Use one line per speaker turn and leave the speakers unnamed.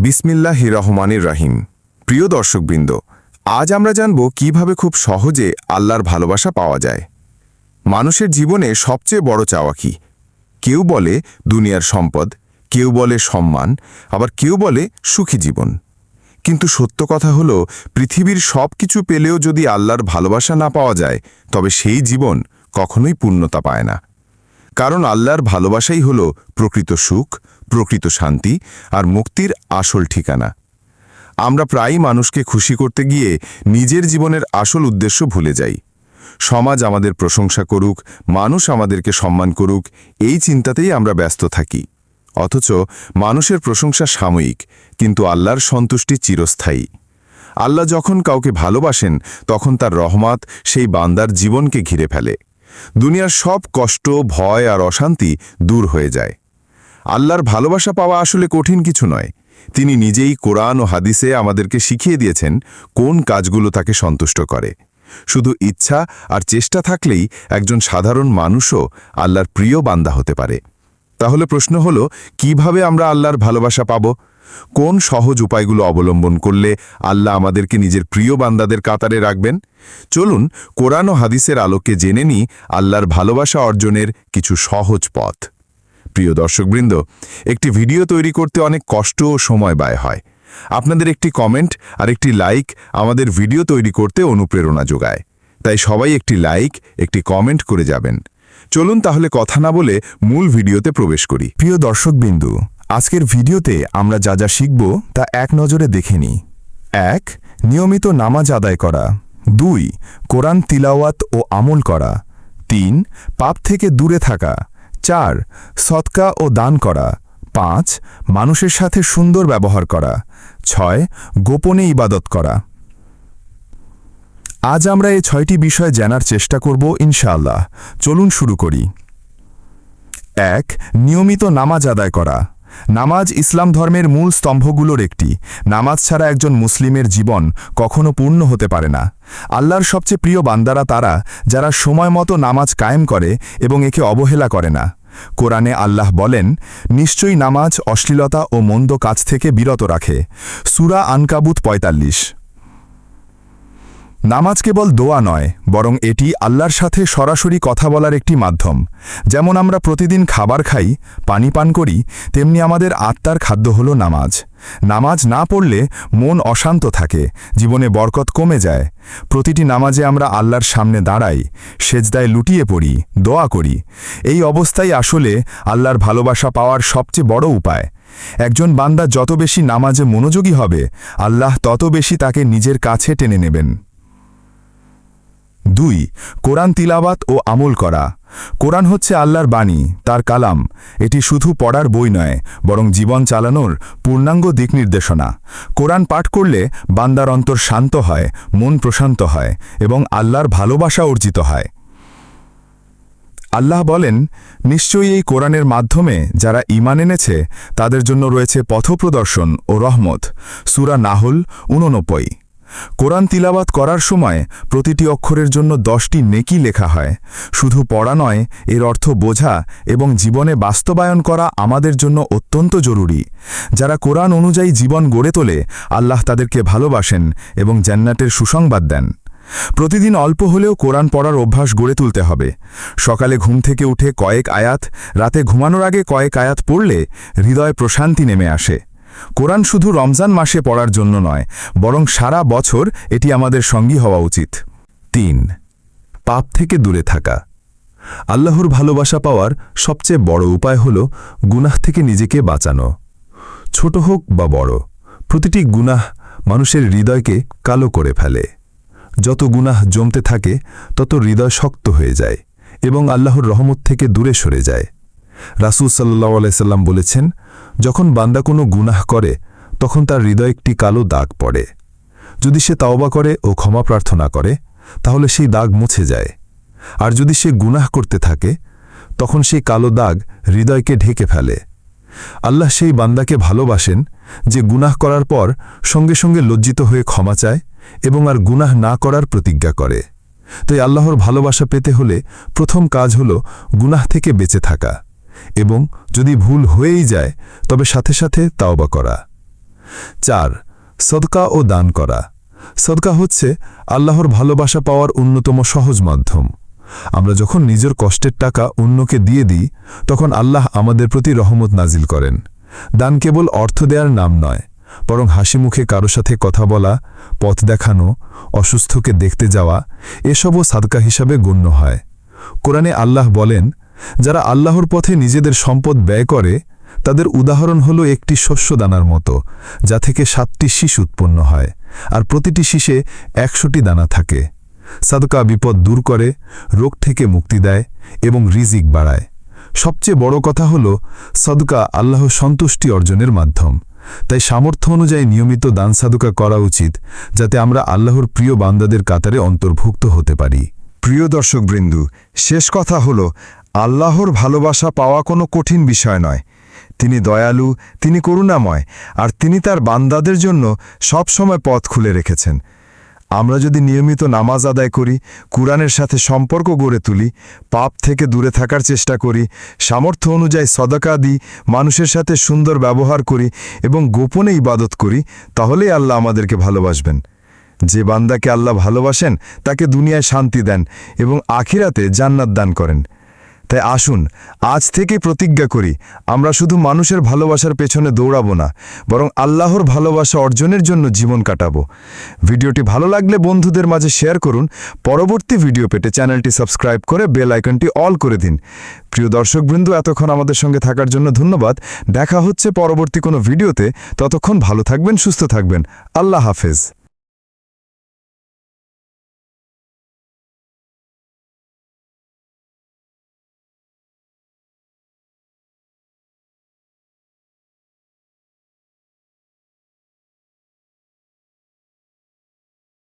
বিসমিল্লাহ রহমানির রাহিম প্রিয় দর্শকবৃন্দ, আজ আমরা জানব কীভাবে খুব সহজে আল্লাহর ভালোবাসা পাওয়া যায়। মানুষের জীবনে সবচেয়ে বড় চাওয়া কি? কেউ বলে দুনিয়ার সম্পদ, কেউ বলে সম্মান, আবার কেউ বলে সুখী জীবন। কিন্তু সত্য কথা হলো, পৃথিবীর সব কিছু পেলেও যদি আল্লাহর ভালোবাসা না পাওয়া যায়, তবে সেই জীবন কখনোই পূর্ণতা পায় না। কারণ আল্লাহর ভালোবাসাই হল প্রকৃত সুখ, প্রকৃত শান্তি আর মুক্তির আসল ঠিকানা। আমরা প্রায়ই মানুষকে খুশি করতে গিয়ে নিজের জীবনের আসল উদ্দেশ্য ভুলে যাই। সমাজ আমাদের প্রশংসা করুক, মানুষ আমাদেরকে সম্মান করুক, এই চিন্তাতেই আমরা ব্যস্ত থাকি। অথচ মানুষের প্রশংসা সাময়িক, কিন্তু আল্লাহর সন্তুষ্টি চিরস্থায়ী। আল্লাহ যখন কাউকে ভালোবাসেন, তখন তার রহমত সেই বান্দার জীবনকে ঘিরে ফেলে। দুনিয়ার সব কষ্ট, ভয় আর অশান্তি দূর হয়ে যায়। আল্লাহর ভালোবাসা পাওয়া আসলে কঠিন কিছু নয়। তিনি নিজেই কোরআন ও হাদিসে আমাদেরকে শিখিয়ে দিয়েছেন কোন কাজগুলো তাকে সন্তুষ্ট করে। শুধু ইচ্ছা আর চেষ্টা থাকলেই একজন সাধারণ মানুষও আল্লাহর প্রিয় বান্দা হতে পারে। তাহলে প্রশ্ন হল, কীভাবে আমরা আল্লাহর ভালোবাসা পাব? কোন সহজ উপায়গুলো অবলম্বন করলে আল্লাহ আমাদেরকে নিজের প্রিয় বান্দাদের কাতারে রাখবেন? চলুন কোরআন ও হাদিসের আলোকে জেনে নিই আল্লাহর ভালোবাসা অর্জনের কিছু সহজ পথ। প্রিয় দর্শকবৃন্দ, একটি ভিডিও তৈরি করতে অনেক কষ্ট ও সময় ব্যয় হয়। আপনাদের একটি কমেন্ট আর একটি লাইক আমাদের ভিডিও তৈরি করতে অনুপ্রেরণা যোগায়। তাই সবাই একটি লাইক, একটি কমেন্ট করে যাবেন। চলুন তাহলে কথা না বলে মূল ভিডিওতে প্রবেশ করি।
প্রিয় দর্শকবিন্দু আজকের ভিডিওতে আমরা যা যা শিখব তা এক নজরে দেখে নিই। এক, নিয়মিত নামাজ আদায় করা। দুই, কোরআন তিলাওয়াত ও আমল করা। তিন, পাপ থেকে দূরে থাকা। চার সৎকা ও দান করা। পাঁচ, মানুষের সাথে সুন্দর ব্যবহার করা। ছয়, গোপনে ইবাদত করা। আজ আমরা এই ছয়টি বিষয় জানার চেষ্টা করব ইনশাআল্লাহ। চলুন শুরু করি। এক, নিয়মিত নামাজ আদায় করা। নামাজ ইসলাম ধর্মের মূল স্তম্ভগুলোর একটি। নামাজ ছাড়া একজন মুসলিমের জীবন কখনো পূর্ণ হতে পারে না। আল্লাহর সবচেয়ে প্রিয় বান্দারা তারা, যারা সময় মতো নামাজ কায়েম করে এবং একে অবহেলা করে না। কোরআনে আল্লাহ বলেন, নিশ্চয়ই নামাজ অশ্লীলতা ও মন্দ কাজ থেকে বিরত রাখে। সুরা আনকাবুত পঁয়তাল্লিশ। নামাজ কেবল দোয়া নয়, বরং এটি আল্লাহর সাথে সরাসরি কথা বলার একটি মাধ্যম। যেমন আমরা প্রতিদিন খাবার খাই, পানি পান করি, তেমনি আমাদের আত্মার খাদ্য হল নামাজ। নামাজ না পড়লে মন অশান্ত থাকে, জীবনে বরকত কমে যায়। প্রতিটি নামাজে আমরা আল্লাহর সামনে দাঁড়াই, সেজদায় লুটিয়ে পড়ি, দোয়া করি। এই অবস্থাই আসলে আল্লাহর ভালোবাসা পাওয়ার সবচেয়ে বড় উপায়। একজন বান্দা যত বেশি নামাজে মনোযোগী হবে, আল্লাহ তত বেশি তাকে নিজের কাছে টেনে নেবেন। দুই, কোরআন তিলাবাত ও আমল করা। কোরআন হচ্ছে আল্লাহর বাণী, তার কালাম। এটি শুধু পড়ার বই নয়, বরং জীবন চালানোর পূর্ণাঙ্গ দিক নির্দেশনা। কোরআন পাঠ করলে বান্দার অন্তর শান্ত হয়, মন প্রশান্ত হয় এবং আল্লাহর ভালোবাসা অর্জিত হয়। আল্লাহ বলেন, নিশ্চয়ই এই কোরআনের মাধ্যমে যারা ইমান এনেছে, তাদের জন্য রয়েছে পথপ্রদর্শন ও রহমত। সুরা নাহুল উননব্বই কোরআন তিলাবাত করার সময় প্রতিটি অক্ষরের জন্য দশটি নেকি লেখা হয়। শুধু পড়া নয়, এর অর্থ বোঝা এবং জীবনে বাস্তবায়ন করা আমাদের জন্য অত্যন্ত জরুরি। যারা কোরআন অনুযায়ী জীবন গড়ে তোলে, আল্লাহ তাদেরকে ভালোবাসেন এবং জান্নাতের সুসংবাদ দেন। প্রতিদিন অল্প হলেও কোরআন পড়ার অভ্যাস গড়ে তুলতে হবে। সকালে ঘুম থেকে উঠে কয়েক আয়াত, রাতে ঘুমানোর আগে কয়েক আয়াত পড়লে হৃদয় প্রশান্তি নেমে আসে। কোরআন শুধু রমজান মাসে পড়ার জন্য নয়, বরং সারা বছর এটি আমাদের সঙ্গী হওয়া উচিত। তিন, পাপ থেকে দূরে থাকা। আল্লাহর ভালোবাসা পাওয়ার সবচেয়ে বড় উপায় হল গুনাহ থেকে নিজেকে বাঁচানো। ছোট হোক বা বড়, প্রতিটি গুনাহ মানুষের হৃদয়কে কালো করে ফেলে। যত গুনাহ জমতে থাকে, তত হৃদয় শক্ত হয়ে যায় এবং আল্লাহর রহমত থেকে দূরে সরে যায়। রাসুল সাল্লাহ আলাইসাল্লাম বলেছেন, যখন বান্দা কোনো গুনাহ করে, তখন তার হৃদয় একটি কালো দাগ পড়ে। যদি সে তাওবা করে ও ক্ষমা প্রার্থনা করে, তাহলে সেই দাগ মুছে যায়। আর যদি সে গুনাহ করতে থাকে, তখন সেই কালো দাগ হৃদয়কে ঢেকে ফেলে। আল্লাহ সেই বান্দাকে ভালোবাসেন যে গুনাহ করার পর সঙ্গে সঙ্গে লজ্জিত হয়ে ক্ষমা চায় এবং আর গুনাহ না করার প্রতিজ্ঞা করে। তাই আল্লাহর ভালোবাসা পেতে হলে প্রথম কাজ হল গুনাহ থেকে বেঁচে থাকা। এবং যদি ভুল হয়েই যায়, তবে সাথে সাথে তাওবা করা। চার, সদকা ও দান করা। সদকা হচ্ছে আল্লাহর ভালোবাসা পাওয়ার অন্যতম সহজ মাধ্যম। আমরা যখন নিজের কষ্টের টাকা অন্যকে দিয়ে দিই, তখন আল্লাহ আমাদের প্রতি রহমত নাজিল করেন। দান কেবল অর্থ দেওয়ার নাম নয়, বরং হাসি মুখে কারও সাথে কথা বলা, পথ দেখানো, অসুস্থকে দেখতে যাওয়া, এসবও সাদকা হিসাবে গণ্য হয়। কোরআনে আল্লাহ বলেন যারা আল্লাহর পথে নিজেদের সম্পদ ব্যয় করে, তাদের উদাহরণ হল একটি শস্যদানার মতো, যা থেকে সাতটি শীষ উৎপন্ন হয়, আর প্রতিটি শীষে একশোটি দানা থাকে। সাদকা বিপদ দূর করে, রোগ থেকে মুক্তি দেয় এবং রিজিক বাড়ায়। সবচেয়ে বড় কথা হল, সদকা আল্লাহ সন্তুষ্টি অর্জনের মাধ্যম। তাই সামর্থ্য অনুযায়ী নিয়মিত দান সাদকা করা উচিত, যাতে আমরা আল্লাহর প্রিয় বান্দাদের কাতারে অন্তর্ভুক্ত হতে পারি।
প্রিয় দর্শকবৃন্দু, শেষ কথা হল আল্লাহর ভালোবাসা পাওয়া কোনো কঠিন বিষয় নয়। তিনি দয়ালু, তিনি করুণাময়, আর তিনি তার বান্দাদের জন্য সব সময় পথ খুলে রেখেছেন। আমরা যদি নিয়মিত নামাজ আদায় করি, কুরআনের সাথে সম্পর্ক গড়ে তুলি, পাপ থেকে দূরে থাকার চেষ্টা করি, সামর্থ্য অনুযায়ী সদকা দিই, মানুষের সাথে সুন্দর ব্যবহার করি এবং গোপনে ইবাদত করি, তাহলেই আল্লাহ আমাদেরকে ভালোবাসবেন। যে বান্দাকে আল্লাহ ভালোবাসেন, তাকে দুনিয়ায় শান্তি দেন এবং আখিরাতে জান্নাত দান করেন। তাই আসুন, আজ থেকে প্রতিজ্ঞা করি, আমরা শুধু মানুষের ভালোবাসার পেছনে দৌড়াবো না, বরং আল্লাহর ভালোবাসা অর্জনের জন্য জীবন কাটাবো। ভিডিওটি ভালো লাগলে বন্ধুদের মাঝে শেয়ার করুন, পরবর্তী ভিডিও পেতে চ্যানেলটি সাবস্ক্রাইব করে বেল আইকনটি অল করে দিন। প্রিয় দর্শকবৃন্দ, এতক্ষণ আমাদের সঙ্গে থাকার জন্য ধন্যবাদ, দেখা হচ্ছে পরবর্তী কোনো ভিডিওতে, ততক্ষণ ভালো থাকবেন, সুস্থ থাকবেন, আল্লাহ হাফেজ।